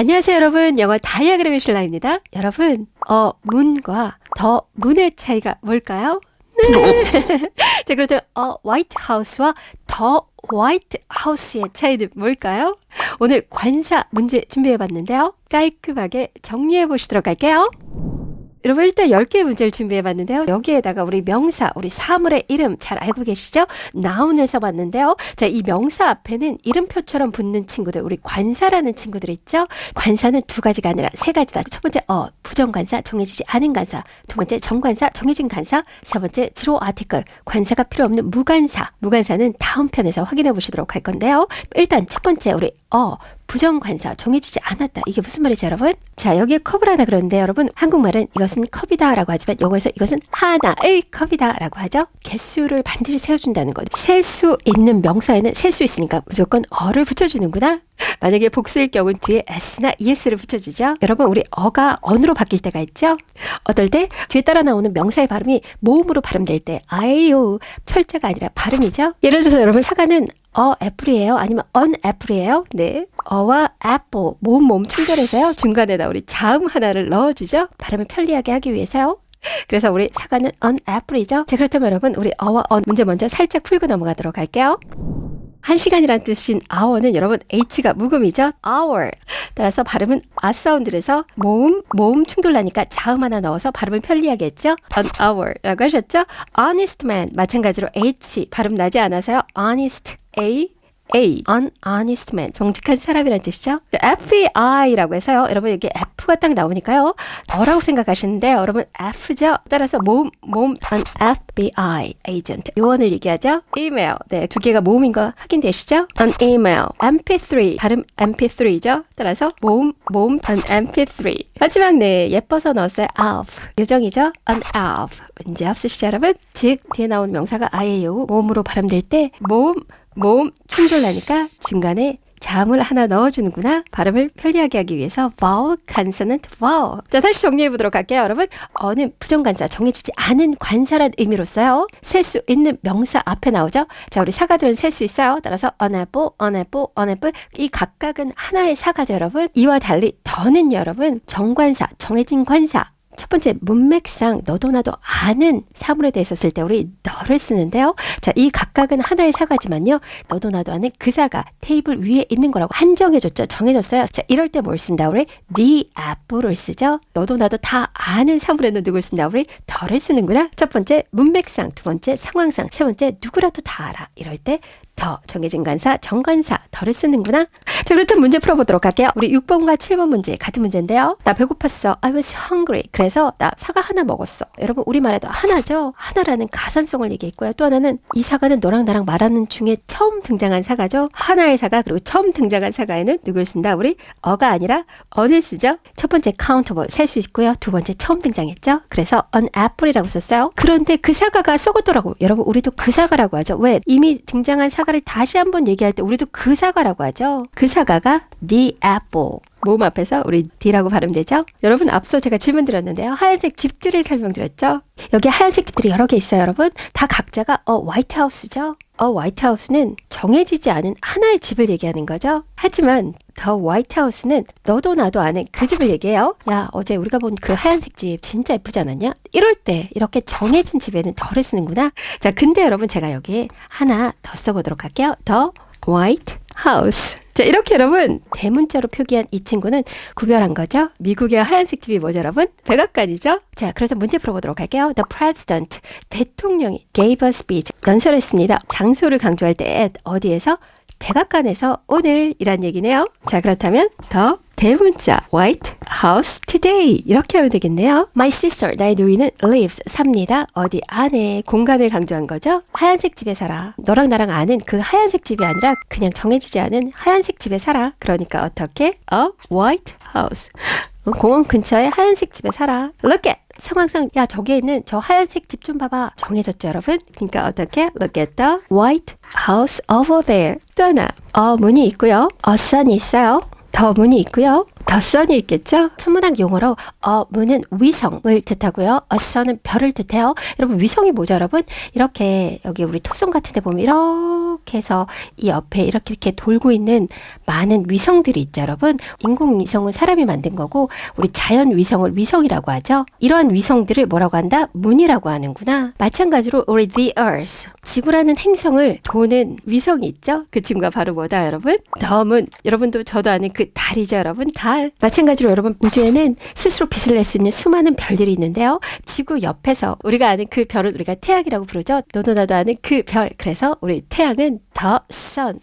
안녕하세요, 여러분. 영어 다이아그램의 신라입니다. 여러분, 어, 문과 더 문의 차이가 뭘까요? 네. 자, 그렇다면 어, 화이트 하우스와 더 화이트 하우스의 차이는 뭘까요? 오늘 관사 문제 준비해 봤는데요. 깔끔하게 정리해 보시도록 할게요. 여러분 일단 10개의 문제를 준비해 봤는데요. 여기에다가 우리 명사, 우리 사물의 이름 잘 알고 계시죠? 나운을 써봤는데요. 자, 이 명사 앞에는 이름표처럼 붙는 친구들, 우리 관사라는 친구들 있죠? 관사는 두 가지가 아니라 세 가지다. 첫 번째, 어, 부정관사, 정해지지 않은 관사. 두 번째, 정관사, 정해진 관사. 세 번째, 주로 아티클, 관사가 필요 없는 무관사. 무관사는 다음 편에서 확인해 보시도록 할 건데요. 일단 첫 번째, 우리 어, 부정관사 정해지지 않았다. 이게 무슨 말이죠, 여러분? 자, 여기에 컵을 하나 그러는데 여러분 한국말은 이것은 컵이다 라고 하지만 영어에서 이것은 하나의 컵이다 라고 하죠. 개수를 반드시 세워준다는 거죠. 셀수 있는 명사에는 셀 수 있으니까 무조건 어를 붙여주는구나. 만약에 복수일 경우는 뒤에 s나 es를 붙여주죠. 여러분 우리 어가 언으로 바뀔 때가 있죠. 어떨 때 뒤에 따라 나오는 명사의 발음이 모음으로 발음될 때 아에요 철자가 아니라 발음이죠. 예를 들어서 여러분 사과는 어 애플이에요? 아니면 언 애플이에요? 네. 어와 애플 모음 모음 충돌해서요. 중간에다 우리 자음 하나를 넣어주죠. 발음을 편리하게 하기 위해서요. 그래서 우리 사과는 언 애플이죠. 자 그렇다면 여러분 우리 어와 언 문제 먼저 살짝 풀고 넘어가도록 할게요. 한 시간이란 뜻인 hour는 여러분 h가 묵음이죠. hour. 따라서 발음은 아 사운드에서 모음 모음 충돌 나니까 자음 하나 넣어서 발음을 편리하게 했죠. an hour라고 하셨죠. honest man. 마찬가지로 h. 발음 나지 않아서요. honest a A, unhonest man, 정직한 사람이라는 뜻이죠. FBI라고 해서요. 여러분 여기 F가 딱 나오니까요. 뭐라고 생각하시는데 여러분 F죠. 따라서 모음, 모음, an FBI agent. 요원을 얘기하죠. email. 네, 두 개가 모음인 거 확인되시죠? an email. mp3. 발음 mp3죠. 따라서 모음, 모음, an mp3. 마지막 네, 예뻐서 넣었어요. elf. 요정이죠? an elf. 문제 없으시죠, 여러분? 즉, 뒤에 나오는 명사가 아예요. 모음으로 발음될 때 모음, 모음 충돌 나니까 중간에 자음을 하나 넣어주는구나. 발음을 편리하게 하기 위해서 vowel, consonant, vowel. 자, 다시 정리해 보도록 할게요, 여러분. 어는 부정관사, 정해지지 않은 관사란 의미로 써요. 셀 수 있는 명사 앞에 나오죠. 자, 우리 사과들은 셀 수 있어요. 따라서 unable, unable, unable. 이 각각은 하나의 사과죠, 여러분. 이와 달리 더는 여러분 정관사, 정해진 관사. 첫 번째 문맥상 너도 나도 아는 사물에 대해서 쓸 때 우리 너를 쓰는데요. 자, 이 각각은 하나의 사과지만요. 너도 나도 아는 그 사과 테이블 위에 있는 거라고 한정해줬죠. 정해줬어요. 자, 이럴 때 뭘 쓴다? 우리 the apple을 쓰죠. 너도 나도 다 아는 사물에는 누굴 쓴다? 우리 더를 쓰는구나. 첫 번째 문맥상, 두 번째 상황상, 세 번째 누구라도 다 알아. 이럴 때 더 정해진 관사, 정관사, 더를 쓰는구나. 자, 그렇다면 문제 풀어보도록 할게요. 우리 6번과 7번 문제 같은 문제인데요. 나 배고팠어. I was hungry. 그래서 나 사과 하나 먹었어. 여러분 우리말에도 하나죠. 하나라는 가산성을 얘기했고요. 또 하나는 이 사과는 너랑 나랑 말하는 중에 처음 등장한 사과죠. 하나의 사과 그리고 처음 등장한 사과에는 누굴 쓴다? 우리 어가 아니라 언을 쓰죠. 첫 번째 countable 셀 수 있고요. 두 번째 처음 등장했죠. 그래서 an apple이라고 썼어요. 그런데 그 사과가 썩었더라고. 여러분 우리도 그 사과라고 하죠. 왜? 이미 등장한 사과 를 다시 한번 얘기할 때 우리도 그 사과라고 하죠. 그 사과가 the apple. 모음 앞에서 우리 D라고 발음되죠? 여러분 앞서 제가 질문 드렸는데요. 하얀색 집들을 설명드렸죠? 여기 하얀색 집들이 여러 개 있어요, 여러분. 다 각자가 어 화이트 하우스죠? 어 화이트하우스는 정해지지 않은 하나의 집을 얘기하는 거죠. 하지만 더 화이트하우스는 너도 나도 아는 그 집을 얘기해요. 야 어제 우리가 본 그 하얀색 집 진짜 예쁘지 않았냐? 이럴 때 이렇게 정해진 집에는 더를 쓰는구나. 자 근데 여러분 제가 여기에 하나 더 써보도록 할게요. 더 화이트 하우스. 자, 이렇게 여러분 대문자로 표기한 이 친구는 구별한 거죠. 미국의 하얀색 집이 뭐죠, 여러분? 백악관이죠. 자, 그래서 문제 풀어보도록 할게요. The president 대통령이 gave a speech 연설했습니다. 장소를 강조할 때 어디에서 백악관에서 오늘 이란 얘기네요. 자, 그렇다면 더 대문자 White House today 이렇게 하면 되겠네요. My sister 나의 누이는 lives 삽니다. 어디 안에 공간을 강조한 거죠. 하얀색 집에 살아. 너랑 나랑 아는 그 하얀색 집이 아니라 그냥 정해지지 않은 하얀색 집에 살아. 그러니까 어떻게? A white house. 공원 근처에 하얀색 집에 살아. Look at 상황상 야 저기에 있는 저 하얀색 집 좀 봐봐 정해졌죠 여러분 그러니까 어떻게 look at the white house over there 또 하나 어 문이 있고요 어 sun이 있어요 더 문이 있고요 더 sun이 있겠죠? 천문학 용어로 어 문은 위성을 뜻하고요. 어 sun은 별을 뜻해요. 여러분 위성이 뭐죠, 여러분? 이렇게 여기 우리 토성 같은 데 보면 이렇게 해서 이 옆에 이렇게 이렇게 돌고 있는 많은 위성들이 있죠, 여러분. 인공 위성은 사람이 만든 거고 우리 자연 위성을 위성이라고 하죠. 이러한 위성들을 뭐라고 한다? 문이라고 하는구나. 마찬가지로 우리 the earth 지구라는 행성을 도는 위성이 있죠. 그 친구가 바로 뭐다, 여러분? 덤은 여러분도 저도 아는 그 달이죠, 여러분. 달. 마찬가지로 여러분 우주에는 스스로 빛을 낼 수 있는 수많은 별들이 있는데요. 지구 옆에서 우리가 아는 그 별은 우리가 태양이라고 부르죠. 너도 나도 아는 그 별. 그래서 우리 태양은 the sun.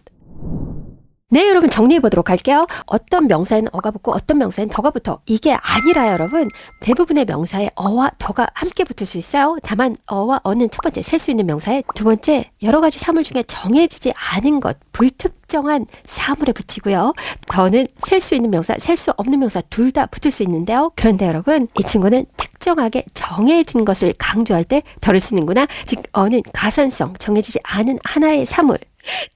네, 여러분 정리해 보도록 할게요. 어떤 명사에는 어가 붙고 어떤 명사에는 더가 붙어. 이게 아니라 여러분. 대부분의 명사에 어와 더가 함께 붙을 수 있어요. 다만 어와 어는 첫 번째 셀 수 있는 명사에 두 번째 여러 가지 사물 중에 정해지지 않은 것, 불특정한 사물에 붙이고요. 더는 셀 수 있는 명사, 셀 수 없는 명사 둘 다 붙을 수 있는데요. 그런데 여러분, 이 친구는 특정하게 정해진 것을 강조할 때 더를 쓰는구나. 즉 어는 가산성, 정해지지 않은 하나의 사물.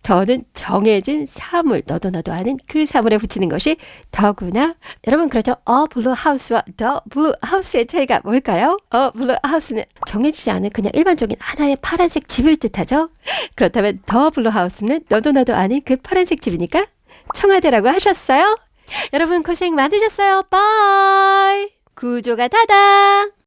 더는 정해진 사물, 너도 나도 아는 그 사물에 붙이는 것이 더구나. 여러분, 그렇다면 어 블루 하우스와 더 블루 하우스의 차이가 뭘까요? 어 블루 하우스는 정해지지 않은 그냥 일반적인 하나의 파란색 집을 뜻하죠. 그렇다면 더 블루 하우스는 너도 나도 아는 그 파란색 집이니까 청와대라고 하셨어요? 여러분 고생 많으셨어요. 바이. 구조가 다다.